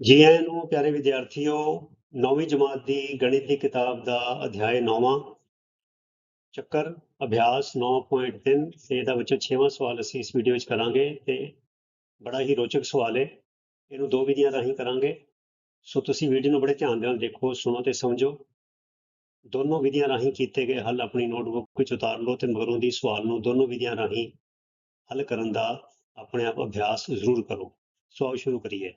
ਜੀ ਆਇਆਂ ਨੂੰ ਪਿਆਰੇ ਵਿਦਿਆਰਥੀਓ, ਨੌਵੀਂ ਜਮਾਤ ਦੀ ਗਣਿਤ ਦੀ ਕਿਤਾਬ ਦਾ ਅਧਿਆਇ 9ਵਾਂ ਚੱਕਰ, ਅਭਿਆਸ 9.3 ਤੇ ਇਹਦਾ ਵਿੱਚੋਂ 6ਵਾਂ ਸਵਾਲ ਅਸੀਂ ਇਸ ਵੀਡੀਓ ਵਿੱਚ ਕਰਾਂਗੇ ਤੇ ਬੜਾ ਹੀ ਰੋਚਕ ਸਵਾਲ ਹੈ ਇਹਨੂੰ ਦੋ ਵਿਧੀਆਂ ਰਾਹੀਂ ਕਰਾਂਗੇ। ਸੋ ਤੁਸੀਂ ਵੀਡੀਓ ਨੂੰ ਬੜੇ ਧਿਆਨ ਦੇ ਨਾਲ ਦੇਖੋ, ਸੁਣੋ ਤੇ ਸਮਝੋ। ਦੋਨੋਂ ਵਿਧੀਆਂ ਰਾਹੀਂ ਕੀਤੇ ਗਏ ਹੱਲ ਆਪਣੀ ਨੋਟਬੁੱਕ ਵਿੱਚ ਉਤਾਰ ਲਓ ਤੇ ਮਗਰੋਂ ਦੀ ਸਵਾਲ ਨੂੰ ਦੋਨੋਂ ਵਿਧੀਆਂ ਰਾਹੀਂ ਹੱਲ ਕਰਨ ਦਾ ਆਪਣੇ ਆਪ ਅਭਿਆਸ ਜ਼ਰੂਰ ਕਰੋ। ਸੋ ਆਓ ਸ਼ੁਰੂ ਕਰੀਏ।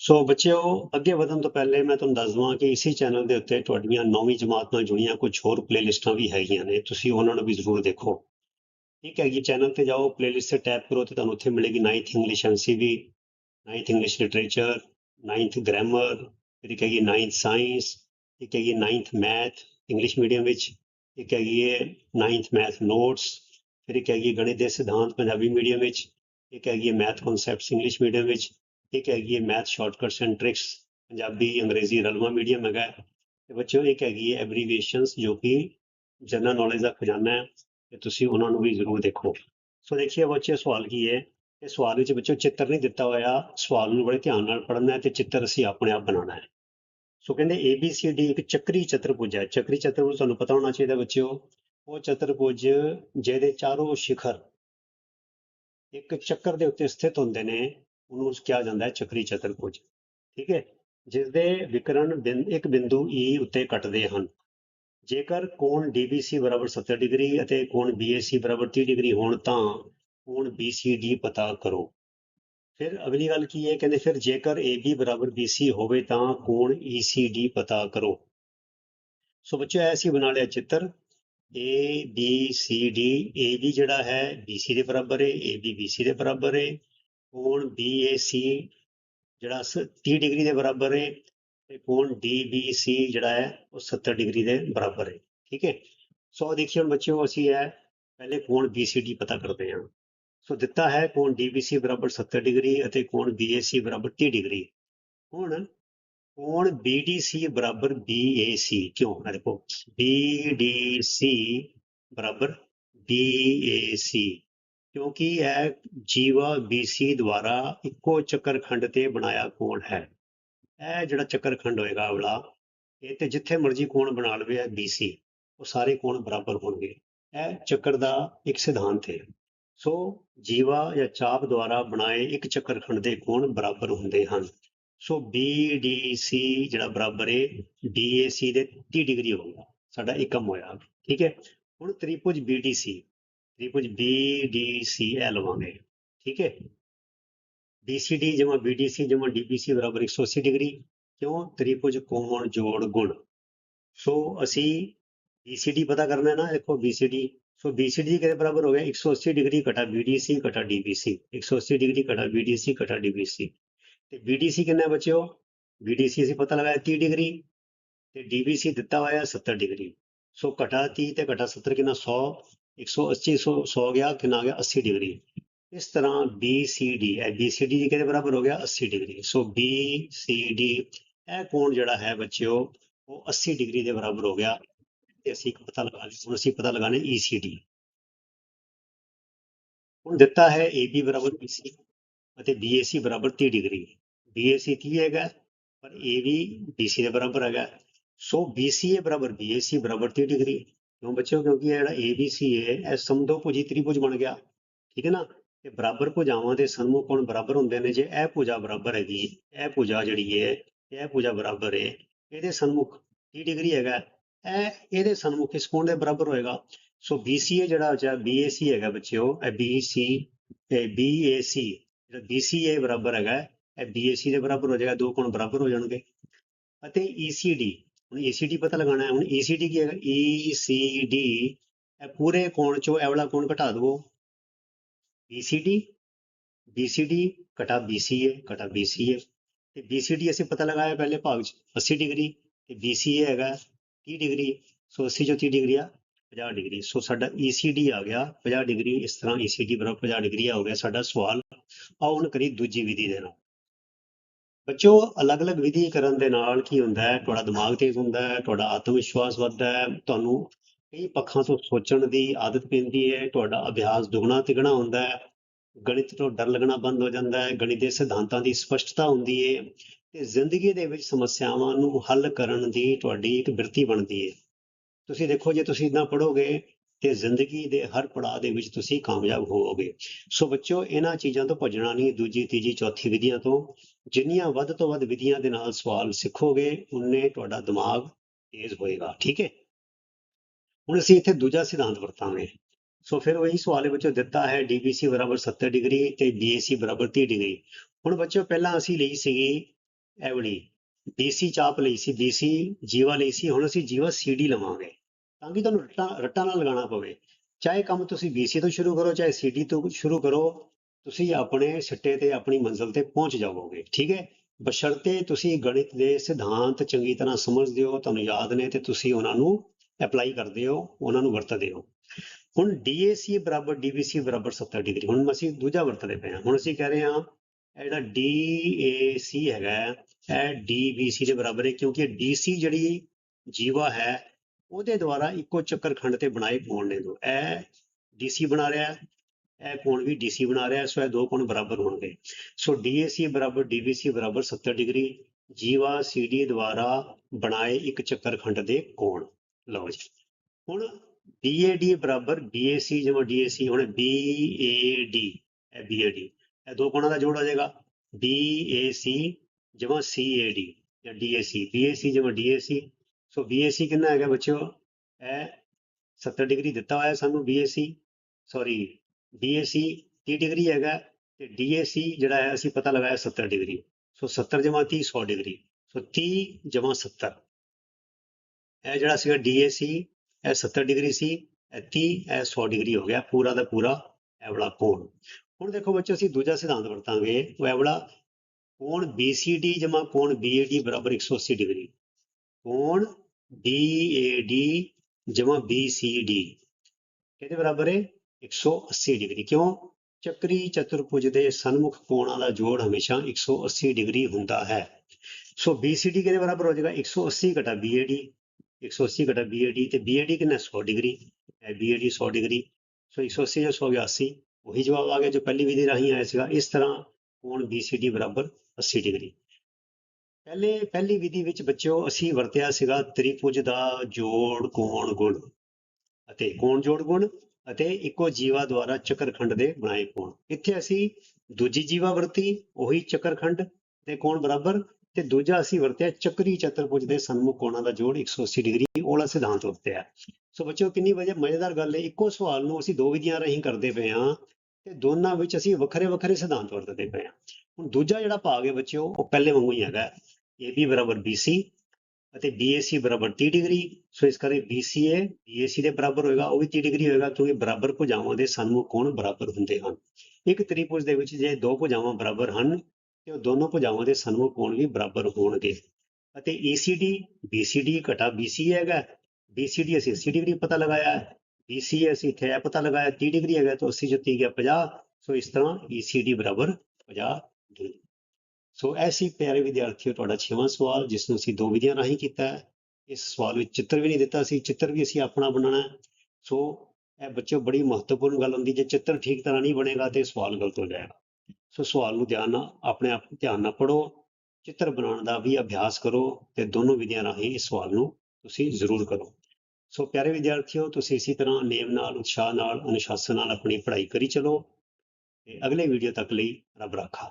ਸੋ ਬੱਚਿਓ, ਅੱਗੇ ਵਧਣ ਤੋਂ ਪਹਿਲੇ ਮੈਂ ਤੁਹਾਨੂੰ ਦੱਸ ਦਵਾਂ ਕਿ ਇਸੇ ਚੈਨਲ ਦੇ ਉੱਤੇ ਤੁਹਾਡੀਆਂ ਨੌਵੀਂ ਜਮਾਤ ਨਾਲ ਜੁੜੀਆਂ ਕੁਝ ਹੋਰ ਪਲੇਲਿਸਟਾਂ ਵੀ ਹੈਗੀਆਂ ਨੇ, ਤੁਸੀਂ ਉਹਨਾਂ ਨੂੰ ਵੀ ਜ਼ਰੂਰ ਦੇਖੋ। ਠੀਕ ਹੈ ਜੀ ਚੈਨਲ ਤੇ ਜਾਓ ਪਲੇਲਿਸਟ ਤੇ ਟੈਪ ਕਰੋ ਤੇ ਤੁਹਾਨੂੰ ਉੱਥੇ ਮਿਲੇਗੀ 9th English MCB 9th English literature 9th grammar ਫਿਰ ਇੱਕ ਹੈਗੀ 9th ਸਾਇੰਸ ਇੱਕ ਹੈਗੀ 9th ਮੈਥ ਇੰਗਲਿਸ਼ ਮੀਡੀਅਮ ਵਿੱਚ, ਇੱਕ ਹੈਗੀ ਹੈ 9th ਮੈਥ ਨੋਟਸ ਫਿਰ ਇੱਕ ਹੈਗੀ ਗਣਿਤ ਦੇ ਸਿਧਾਂਤ ਪੰਜਾਬੀ ਮੀਡੀਅਮ ਵਿੱਚ, ਇੱਕ ਹੈਗੀ ਮੈਥ ਕਨਸੈਪਟਸ ਇੰਗਲਿਸ਼ ਮੀਡੀਅਮ ਵਿੱਚ ਇੱਕ ਹੈਗੀ ਹੈ math shortcuts and tricks Punjabi, Angrezi, ਰਲਵਾ medium ਹੈਗਾ ਹੈ। ਤੇ ਬੱਚਿਓ, ਇੱਕ ਹੈਗੀ ਹੈ ਐਬਰੀਵੇਸ਼ਨਸ ਜੋ ਕਿ ਜਨਰਲ ਨੌਲੇਜ ਦਾ ਖਜ਼ਾਨਾ ਹੈ, ਤੇ ਤੁਸੀਂ ਉਹਨਾਂ ਨੂੰ ਵੀ ਜ਼ਰੂਰ ਦੇਖੋ। ਸੋ ਦੇਖੀਏ ਬੱਚੇ ਸਵਾਲ ਕੀ ਹੈ? ਇਹ ਸਵਾਲ ਵਿੱਚ ਬੱਚਿਓ ਚਿੱਤਰ ਨਹੀਂ ਦਿੱਤਾ ਹੋਇਆ। ਸਵਾਲ ਨੂੰ ਬੜੇ ਧਿਆਨ ਨਾਲ ਪੜ੍ਹਨਾ ਹੈ ਤੇ ਚਿੱਤਰ ਅਸੀਂ ਆਪਣੇ ਆਪ ਬਣਾਉਣਾ ਹੈ। ਸੋ ਕਹਿੰਦੇ ਏ ਬੀ ਸੀ ABCD ਇੱਕ ਚੱਕਰੀ ਚਤੁਰਭੁਜ ਹੈ। ਚੱਕਰੀ ਚਤੁਰਭੁਜ ਤੁਹਾਨੂੰ ਪਤਾ ਹੋਣਾ ਚਾਹੀਦਾ ਬੱਚਿਓ। ਉਹ ਚਤੁਰਭੁਜ ਜਿਹਦੇ ਚਾਰੋਂ ਸ਼ਿਖਰ ਇੱਕ ਚੱਕਰ ਦੇ ਉੱਤੇ ਸਥਿਤ ਹੁੰਦੇ ਨੇ। ਉਹਨੂੰ ਕਿਹਾ ਜਾਂਦਾ ਹੈ ਚੱਕਰੀ ਚਤੁਰਭੁਜ ਠੀਕ ਹੈ? ਜਿਸ ਦੇ ਵਿਕਰਣ ਇੱਕ ਬਿੰਦੂ E ਉੱਤੇ ਕੱਟਦੇ ਹਨ। ਜੇਕਰ ਕੋਣ DBC ਬਰਾਬਰ 70 ਡਿਗਰੀ ਅਤੇ ਕੋਣ BAC ਬਰਾਬਰ 30 ਡਿਗਰੀ ਹੋਣ ਤਾਂ ਕੋਣ BCD ਪਤਾ ਕਰੋ। ਫਿਰ ਅਗਲੀ ਗੱਲ ਕੀ ਹੈ? ਕਹਿੰਦੇ ਫਿਰ ਜੇਕਰ AB ਬਰਾਬਰ BC ਹੋਵੇ ਤਾਂ ਕੋਣ ECD ਪਤਾ ਕਰੋ। ਸੋ ਬੱਚਿਓ ਐਸੀ ਬਣਾ ਲਿਆ ਚਿੱਤਰ। A B C D AB ਜਿਹੜਾ ਹੈ BC ਦੇ ਬਰਾਬਰ ਹੈ AB BC ਦੇ ਬਰਾਬਰ ਹੈ ਕੋਣ BAC ਜਿਹੜਾ ਸ- 30 ਡਿਗਰੀ ਦੇ ਬਰਾਬਰ ਹੈ ਤੇ ਕੋਣ DBC ਜਿਹੜਾ ਹੈ ਉਹ 70 ਡਿਗਰੀ ਦੇ ਬਰਾਬਰ ਹੈ, ਠੀਕ ਹੈ? ਸੋ ਦੇਖਿਓ ਹੁਣ ਬੱਚਿਓ, ਅਸੀਂ ਹੈ ਪਹਿਲੇ ਕੋਣ BCD ਪਤਾ ਕਰਦੇ ਹਾਂ। ਸੋ ਦਿੱਤਾ ਹੈ ਕੋਣ DBC ਬਰਾਬਰ 70 ਡਿਗਰੀ ਅਤੇ ਕੋਣ BAC ਬਰਾਬਰ 30 ਡਿਗਰੀ। ਹੁਣ ਕੋਣ BDC ਬਰਾਬਰ BAC ਕਿਉਂ? ਆ ਦੇਖੋ BDC ਬਰਾਬਰ BAC ਕਿਉਂਕਿ ਇਹ ਜੀਵਾ BC ਦੁਆਰਾ ਇੱਕੋ ਚੱਕਰਖੰਡ ਤੇ ਬਣਾਇਆ ਕੋਣ ਹੈ। ਇਹ ਜਿਹੜਾ ਚੱਕਰਖੰਡ ਹੋਏਗਾ ਇਹ ਇਹ ਤੇ ਜਿੱਥੇ ਮਰਜ਼ੀ ਕੋਣ ਬਣਾ ਲਵੇ ਇਹ BC ਉਹ ਸਾਰੇ ਕੋਣ ਬਰਾਬਰ ਹੋਣਗੇ। ਇਹ ਚੱਕਰ ਦਾ ਇੱਕ ਸਿਧਾਂਤ ਹੈ। ਸੋ ਜੀਵਾ ਜਾਂ ਚਾਪ ਦੁਆਰਾ ਬਣਾਏ ਇੱਕ ਚੱਕਰਖੰਡ ਦੇ ਕੋਣ ਬਰਾਬਰ ਹੁੰਦੇ ਹਨ। ਸੋ BDC ਜਿਹੜਾ ਬਰਾਬਰ ਹੈ BAC ਦੇ 30 ਡਿਗਰੀ ਹੋਊਗਾ ਸਾਡਾ ਇੱਕ ਕੰਮ ਹੋਇਆ। ਠੀਕ ਹੈ। ਹੁਣ ਤ੍ਰਿਭੁਜ BDC ਤ੍ਰਿਭੁਜ BDC ਇਹ ਲਵਾਂਗੇ ਠੀਕ ਹੈ? BCD ਜਮਾ BDC ਜਮਾ DBC ਬਰਾਬਰ 180 ਡਿਗਰੀ। ਕਿਉਂ? ਤ੍ਰਿਭੁਜ ਕੋਣ ਜੋੜ, ਗੁਣ। ਸੋ ਅਸੀਂ BCD ਪਤਾ ਕਰਨਾ ਹੈ ਨਾ। ਦੇਖੋ BCD ਸੋ BCD ਕਿਹਦੇ ਬਰਾਬਰ ਹੋ ਗਿਆ? 180 ਡਿਗਰੀ ਘਟਾ BDC ਘਟਾ ਸੀ 180 ਡਿਗਰੀ ਘਟਾ ਸੀ ਘਟਾ DBC ਤੇ BDC ਕਿੰਨਾ ਹੈ ਬੱਚਿਓ? BDC ਅਸੀਂ ਪਤਾ ਲਗਾਇਆ 30 ਡਿਗਰੀ। ਤੇ ਡੀ ਬੀ ਸੀ ਦਿੱਤਾ ਹੋਇਆ 70 ਡਿਗਰੀ। ਸੋ ਘਟਾ 30 ਤੇ ਘਟਾ 70 ਕਿੰਨਾ? 100 180 100 100 ਗਿਆ, ਕਿੰਨਾ ਗਿਆ? 80 ਡਿਗਰੀ। ਇਸ ਤਰ੍ਹਾਂ BCD ਇਹ BCD ਦੀ ਕਿਹਦੇ ਬਰਾਬਰ ਹੋ ਗਿਆ? 80 ਡਿਗਰੀ। ਸੋ BCD ਇਹ ਕੋਣ ਜਿਹੜਾ ਹੈ ਬੱਚਿਓ, ਉਹ 80 ਡਿਗਰੀ ਦੇ ਬਰਾਬਰ ਹੋ ਗਿਆ। ਤੇ ਅਸੀਂ ਪਤਾ ਲਗਾ ਲਿਆ ਹੁਣ ਅਸੀਂ ਪਤਾ ਲਗਾਣੇ ECD ਹੁਣ ਦਿੱਤਾ ਹੈ AB ਬਰਾਬਰ BC ਅਤੇ BAC ਬਰਾਬਰ 30 ਡਿਗਰੀ। BAC 30 ਹੈਗਾ, ਪਰ AB BC ਦੇ ਬਰਾਬਰ ਹੈਗਾ। ਸੋ BCA ਬਰਾਬਰ BAC ਬਰਾਬਰ 30 ਡਿਗਰੀ। ਕਿਉਂ ਬੱਚਿਓ? ਕਿਉਂਕਿ ਇਹ ਜਿਹੜਾ ABC ਹੈ ਇਹ ਸਮਦੋਭੁਜੀ ਤ੍ਰਿਭੁਜ ਬਣ ਗਿਆ। ਠੀਕ ਹੈ ਨਾ? ਤੇ ਬਰਾਬਰ ਭੁਜਾਵਾਂ ਦੇ ਸਨਮੁਖ ਕੋਣ ਬਰਾਬਰ ਹੁੰਦੇ ਨੇ ਜੇ ਇਹ ਭੁਜਾ ਬਰਾਬਰ ਹੈਗੀ, ਇਹ ਭੁਜਾ ਜਿਹੜੀ ਹੈ ਇਹ ਭੁਜਾ ਬਰਾਬਰ ਹੈ ਇਹਦੇ ਸਨਮੁਖ 30 ਡਿਗਰੀ ਹੈਗਾ। ਇਹ, ਇਹਦੇ ਸਨਮੁਖ ਇਸ ਕੋਣ ਦੇ ਬਰਾਬਰ ਹੋਏਗਾ? ਸੋ BCA ਜਿਹੜਾ ਬਚਿਆ BAC ਹੈਗਾ ਬੱਚਿਓ, ਇਹ BC ਤੇ BAC ਜਿਹੜਾ BCA ਬਰਾਬਰ ਹੈਗਾ, ਇਹ BAC ਦੇ ਬਰਾਬਰ ਹੋ ਜਾਏਗਾ, ਦੋ ਕੋਣ ਬਰਾਬਰ ਹੋ ਜਾਣਗੇ। ਅਤੇ ECD ਹੁਣ ECD ਪਤਾ ਲਗਾਉਣਾ ਹੈ, ਹੁਣ ECD ਕੀ ਹੈਗਾ? ECD ਇਹ ਪੂਰੇ ਕੋਣ ਚੋਂ ਇਹ ਵਾਲਾ ਕੋਣ ਘਟਾ ਦਵੋ। BCD BCD ਘਟਾ BCA ਘਟਾ BCA ਤੇ BCD ਅਸੀਂ ਪਤਾ ਲਗਾਇਆ ਪਹਿਲੇ ਭਾਗ ਚ 80 ਡਿਗਰੀ। ਤੇ BCA ਹੈਗਾ 30 ਡਿਗਰੀ, ਸੋ 80 ਚੋਂ 30 ਡਿਗਰੀ ਆ 50 ਡਿਗਰੀ। ਸੋ ਸਾਡਾ ECD ਆ ਗਿਆ 50 ਡਿਗਰੀ, ਇਸ ਤਰ੍ਹਾਂ ECD ਬਰਾਬਰ 50 ਡਿਗਰੀ ਆ ਹੋ ਗਿਆ ਸਾਡਾ ਸਵਾਲ। ਆਓ ਹੁਣ ਕਰੀ ਦੂਜੀ ਵਿਧੀ ਦੇ ਨਾਲ। ਬੱਚੋ, ਅਲੱਗ-ਅਲੱਗ ਵਿਧੀ ਕਰਨ ਦੇ ਨਾਲ ਕੀ ਹੁੰਦਾ ਹੈ? ਤੁਹਾਡਾ ਦਿਮਾਗ ਤੇਜ਼ ਹੁੰਦਾ ਹੈ, ਤੁਹਾਡਾ ਆਤਮ ਵਿਸ਼ਵਾਸ ਵੱਧਦਾ ਹੈ, ਤੁਹਾਨੂੰ ਕਈ ਪੱਖਾਂ ਤੋਂ ਸੋਚਣ ਦੀ ਆਦਤ ਪੈਂਦੀ ਹੈ, ਤੁਹਾਡਾ ਅਭਿਆਸ ਦੁਗਣਾ ਤਿਗਣਾ ਹੁੰਦਾ ਹੈ, ਗਣਿਤ ਤੋਂ ਡਰ ਲੱਗਣਾ ਬੰਦ ਹੋ ਜਾਂਦਾ ਹੈ, ਗਣਿਤ ਦੇ ਸਿਧਾਂਤਾਂ ਦੀ ਸਪਸ਼ਟਤਾ ਹੁੰਦੀ ਹੈ ਤੇ ਜ਼ਿੰਦਗੀ ਦੇ ਵਿੱਚ ਸਮੱਸਿਆਵਾਂ ਨੂੰ ਹੱਲ ਕਰਨ ਦੀ ਤੁਹਾਡੀ ਇੱਕ ਬਿਰਤੀ ਬਣਦੀ ਹੈ। ਤੁਸੀਂ ਦੇਖੋ, ਜੇ ਤੁਸੀਂ ਇਦਾਂ ਪੜੋਗੇ ਤੇ ਜ਼ਿੰਦਗੀ ਦੇ ਹਰ ਪੜਾਅ ਦੇ ਵਿੱਚ ਤੁਸੀਂ ਕਾਮਯਾਬ ਹੋਵੋਗੇ। ਸੋ ਬੱਚਿਓ, ਇਹਨਾਂ ਚੀਜ਼ਾਂ ਤੋਂ ਭੱਜਣਾ ਨਹੀਂ, ਦੂਜੀ, ਤੀਜੀ, ਚੌਥੀ ਵਿਧੀਆਂ ਤੋਂ ਜਿੰਨੀਆਂ ਵੱਧ ਤੋਂ ਵੱਧ ਵਿਧੀਆਂ ਦੇ ਨਾਲ ਸਵਾਲ ਸਿੱਖੋਗੇ, ਉਨੇ ਤੁਹਾਡਾ ਦਿਮਾਗ ਤੇਜ਼ ਹੋਏਗਾ, ਠੀਕ ਹੈ? ਹੁਣ ਅਸੀਂ ਇੱਥੇ ਦੂਜਾ ਸਿਧਾਂਤ ਵਰਤਾਂਗੇ। ਸੋ ਫਿਰ ਉਹੀ ਸਵਾਲ ਦੇ ਵਿੱਚੋਂ ਦਿੱਤਾ ਹੈ DBC ਬਰਾਬਰ 70 ਡਿਗਰੀ ਤੇ BAC ਬਰਾਬਰ 30 ਡਿਗਰੀ। ਹੁਣ ਬੱਚਿਓ, ਪਹਿਲਾਂ ਅਸੀਂ ਲਈ ਸੀਗੀ ਐਵਲੀ ਵਾਲੀ BC ਚਾਪ ਲਈ ਸੀ BC ਜੀਵਾ ਲਈ ਸੀ, ਹੁਣ ਅਸੀਂ ਜੀਵਾ CD ਲਵਾਂਗੇ। ਤਾਂ ਕਿ ਤੁਹਾਨੂੰ ਰੱਟਾਂ ਰੱਟਾਂ ਨਾਲ ਲਗਾਉਣਾ ਪਵੇ। ਚਾਹੇ ਕੰਮ ਤੁਸੀਂ BC ਤੋਂ ਸ਼ੁਰੂ ਕਰੋ ਚਾਹੇ CD ਤੋਂ ਸ਼ੁਰੂ ਕਰੋ ਤੁਸੀਂ ਆਪਣੇ ਸਿੱਟੇ ਤੇ ਆਪਣੀ ਮੰਜ਼ਿਲ ਤੇ ਪਹੁੰਚ ਜਾਵੋਗੇ ਠੀਕ ਹੈ? ਬਸ਼ਰਤੇ ਤੁਸੀਂ ਗਣਿਤ ਦੇ ਸਿਧਾਂਤ ਚੰਗੀ ਤਰ੍ਹਾਂ ਸਮਝਦੇ ਹੋ ਤੁਹਾਨੂੰ ਯਾਦ ਨੇ ਤੇ ਤੁਸੀਂ ਉਹਨਾਂ ਨੂੰ ਅਪਲਾਈ ਕਰਦੇ ਹੋ ਉਹਨਾਂ ਨੂੰ ਵਰਤਦੇ ਹੋ। ਹੁਣ DAC ਬਰਾਬਰ DBC ਬਰਾਬਰ 70 ਡਿਗਰੀ ਹੁਣ ਅਸੀਂ ਦੂਜਾ ਵਰਤਦੇ ਪਏ ਹਾਂ। ਹੁਣ ਅਸੀਂ ਕਹਿ ਰਹੇ ਹਾਂ ਇਹ ਜਿਹੜਾ DAC ਹੈਗਾ ਹੈ, ਇਹ DBC ਦੇ ਬਰਾਬਰ ਹੈ ਕਿਉਂਕਿ DC ਜਿਹੜੀ ਜੀਵਾ ਹੈ ਉਹਦੇ ਦੁਆਰਾ ਇੱਕੋ ਚੱਕਰ ਖੰਡ ਤੇ ਬਣਾਏ ਕੋਣ ਨੇ ਦੋ। ਇਹ DC ਬਣਾ ਰਿਹਾ, ਇਹ ਕੋਣ ਵੀ DC ਬਣਾ ਰਿਹਾ, ਸੋ ਇਹ ਦੋ ਕੋਣ ਬਰਾਬਰ ਹੋਣਗੇ। ਸੋ DAC ਬਰਾਬਰ DBC ਬਰਾਬਰ 70 ਡਿਗਰੀ ਜੀਵਾ CD ਦੁਆਰਾ ਬਣਾਏ ਇੱਕ ਚੱਕਰਖੰਡ ਦੇ ਕੋਣ। ਲਓ ਜੀ। ਹੁਣ BAD ਬਰਾਬਰ BAC ਜਮਾ DAC ਹੁਣ BAD ਇਹ BAD ਇਹ ਦੋ ਕੋਣਾਂ ਦਾ ਜੋੜ ਹੋ ਜਾਏਗਾ। BAC ਜਮਾ CAD ਜਾਂ DAC BAC ਜਮਾ DAC ਸੋ BAC ਕਿੰਨਾ ਹੈਗਾ ਬੱਚਿਓ? ਇਹ 70 ਡਿਗਰੀ ਦਿੱਤਾ ਹੋਇਆ ਸਾਨੂੰ BAC ਸੌਰੀ BAC 30 ਡਿਗਰੀ ਹੈਗਾ ਤੇ DAC ਜਿਹੜਾ ਹੈ ਅਸੀਂ ਪਤਾ ਲਗਾਇਆ 70 ਡਿਗਰੀ। ਸੋ 70 ਜਮਾ 30 100 ਡਿਗਰੀ। ਸੋ 30 ਜਮਾ 70 ਇਹ ਜਿਹੜਾ ਸੀਗਾ DAC ਇਹ 70 ਡਿਗਰੀ ਸੀ, ਇਹ 30 ਇਹ 100 ਡਿਗਰੀ ਹੋ ਗਿਆ, ਪੂਰਾ ਦਾ ਪੂਰਾ ਇਹ ਵਾਲਾ ਕੋਣ। ਹੁਣ ਦੇਖੋ ਬੱਚੋ ਅਸੀਂ ਦੂਜਾ ਸਿਧਾਂਤ ਵਰਤਾਂਗੇ। ਉਹ ਇਹ ਵਾਲਾ ਕੋਣ BCD ਜਮਾ ਕੋਣ BAD ਬਰਾਬਰ 180 ਡਿਗਰੀ। ਕੋਣ BAD ਜਮਾ BCD ਕਿਹਦੇ ਬਰਾਬਰ ਹੈ 180 ਡਿਗਰੀ ਕਿਉਂ ਚੱਕਰੀ ਚਤੁਰਭੁਜ ਦੇ ਸਨਮੁਖ ਕੋਣਾਂ ਦਾ ਜੋੜ ਹਮੇਸ਼ਾ 180 ਡਿਗਰੀ ਹੁੰਦਾ ਹੈ ਸੋ BCD ਕਿਹਦੇ ਬਰਾਬਰ ਹੋ ਜਾਏਗਾ 180 ਘਟਾ BAD 180 ਘਟਾ BAD ਤੇ BAD ਕਿੰਨਾ 100 ਡਿਗਰੀ ਇਹ BAD 100 ਡਿਗਰੀ ਸੋ 180 ਜਾਂ 100 80 ਉਹੀ ਜਵਾਬ ਆ ਗਿਆ ਜੋ ਪਹਿਲੀ ਵਿਧੀ ਰਾਹੀਂ ਆਇਆ ਸੀਗਾ ਇਸ ਤਰ੍ਹਾਂ ਕੋਣ BCD ਬਰਾਬਰ 80 ਡਿਗਰੀ ਪਹਿਲੇ, ਪਹਿਲੀ ਵਿਧੀ ਵਿੱਚ ਬੱਚਿਓ, ਅਸੀਂ ਵਰਤਿਆ ਸੀਗਾ ਤ੍ਰਿਭੁਜ ਦਾ ਜੋੜ, ਕੋਣ, ਗੁਣ ਅਤੇ ਕੋਣ ਜੋੜ ਗੁਣ ਅਤੇ ਇੱਕੋ ਜੀਵਾ ਦੁਆਰਾ ਚੱਕਰਖੰਡ ਦੇ ਬਣਾਏ ਕੋਣ। ਇੱਥੇ ਅਸੀਂ ਦੂਜੀ ਜੀਵਾ ਵਰਤੀ, ਉਹੀ ਚੱਕਰਖੰਡ ਤੇ ਕੋਣ ਬਰਾਬਰ ਤੇ ਦੂਜਾ ਅਸੀਂ ਵਰਤਿਆ ਚੱਕਰੀ ਚਤੁਰਭੁਜ ਦੇ ਸਨਮੁਖ ਕੋਣਾਂ ਦਾ ਜੋੜ 180 ਡਿਗਰੀ, ਉਹਲਾ ਸਿਧਾਂਤ ਵਰਤਿਆ। ਸੋ ਬੱਚਿਓ, ਕਿੰਨੀ ਵਜੇ ਮਜ਼ੇਦਾਰ ਗੱਲ ਹੈ, ਇੱਕੋ ਸਵਾਲ ਨੂੰ ਅਸੀਂ ਦੋ ਵਿਧੀਆਂ ਰਾਹੀਂ ਕਰਦੇ ਪਏ ਹਾਂ ਤੇ ਦੋਨਾਂ ਵਿੱਚ ਅਸੀਂ ਵੱਖਰੇ ਵੱਖਰੇ ਸਿਧਾਂਤ ਵਰਤਦੇ ਪਏ ਹਾਂ। ਹੁਣ ਦੂਜਾ ਜਿਹੜਾ ਭਾਗ ਹੈ ਬੱਚਿਓ, ਉਹ ਪਹਿਲੇ ਵਾਂਗੂ ਹੀ ਹੈਗਾ। AB ਬਰਾਬਰ BC ਅਤੇ BAC ਬਰਾਬਰ 30 ਡਿਗਰੀ ਸੋ ਇਸ ਕਰਕੇ BCA BAC ਦੇ ਬਰਾਬਰ ਹੋਏਗਾ, ਉਹ ਵੀ 30 ਡਿਗਰੀ ਹੋਏਗਾ, ਕਿਉਂਕਿ ਬਰਾਬਰ ਭੁਜਾਵਾਂ ਦੇ ਸਨਮੁਖ ਕੋਣ ਬਰਾਬਰ ਹੁੰਦੇ ਹਨ। ਇੱਕ ਤ੍ਰਿਭੁਜ ਦੇ ਵਿੱਚ ਜੇ ਦੋ ਭੁਜਾਵਾਂ ਬਰਾਬਰ ਹਨ, ਤੇ ਉਹ ਦੋਨੋਂ ਭੁਜਾਵਾਂ ਦੇ ਸਨਮੁਖ ਕੋਣ ਵੀ ਬਰਾਬਰ ਹੋਣਗੇ। ਅਤੇ ECD, BCD ਘਟਾ BC ਹੈਗਾ, BCD ਅਸੀਂ 80 ਡਿਗਰੀ ਪਤਾ ਲਗਾਇਆ ਹੈ BCA ਅਸੀਂ ਇੱਥੇ ਇਹ ਪਤਾ ਲਗਾਇਆ 30 ਡਿਗਰੀ ਹੈਗਾ ਤਾਂ 80 ਜੁੱਤੀ ਗਿਆ 50 ਸੋ ਇਸ ਤਰ੍ਹਾਂ ECD ਬਰਾਬਰ 50 ਡਿਗਰੀ ਸੋ ਐਸੀ ਪਿਆਰੇ ਵਿਦਿਆਰਥੀਓ, ਤੁਹਾਡਾ ਛੇਵਾਂ ਸਵਾਲ ਜਿਸ ਨੂੰ ਅਸੀਂ ਦੋ ਵਿਧੀਆਂ ਰਾਹੀਂ ਕੀਤਾ ਹੈ। ਇਸ ਸਵਾਲ ਵਿੱਚ ਚਿੱਤਰ ਵੀ ਨਹੀਂ ਦਿੱਤਾ ਸੀ, ਚਿੱਤਰ ਵੀ ਅਸੀਂ ਆਪਣਾ ਬਣਾਉਣਾ ਸੋ ਇਹ ਬੱਚਿਓ, ਬੜੀ ਮਹੱਤਵਪੂਰਨ ਗੱਲ ਹੁੰਦੀ, ਜੇ ਚਿੱਤਰ ਠੀਕ ਤਰ੍ਹਾਂ ਨਹੀਂ ਬਣੇਗਾ ਤੇ ਸਵਾਲ ਗਲਤ ਹੋ ਜਾਏਗਾ। ਸੋ ਸਵਾਲ ਨੂੰ ਧਿਆਨ ਨਾਲ, ਆਪਣੇ ਆਪ ਧਿਆਨ ਨਾਲ ਪੜੋ ਚਿੱਤਰ ਬਣਾਉਣ ਦਾ ਵੀ ਅਭਿਆਸ ਕਰੋ ਤੇ ਦੋਨੋਂ ਵਿਧੀਆਂ ਰਾਹੀਂ ਇਸ ਸਵਾਲ ਨੂੰ ਤੁਸੀਂ ਜ਼ਰੂਰ ਕਰੋ। ਸੋ ਪਿਆਰੇ ਵਿਦਿਆਰਥੀਓ, ਤੁਸੀਂ ਇਸੇ ਤਰ੍ਹਾਂ ਨੇਮ ਨਾਲ, ਉਤਸ਼ਾਹ ਨਾਲ, ਅਨੁਸ਼ਾਸਨ ਨਾਲ ਆਪਣੀ ਪੜ੍ਹਾਈ ਕਰੀ ਚਲੋ ਤੇ ਅਗਲੇ ਵੀਡੀਓ ਤੱਕ ਲਈ ਰੱਬ ਰਾਖਾ।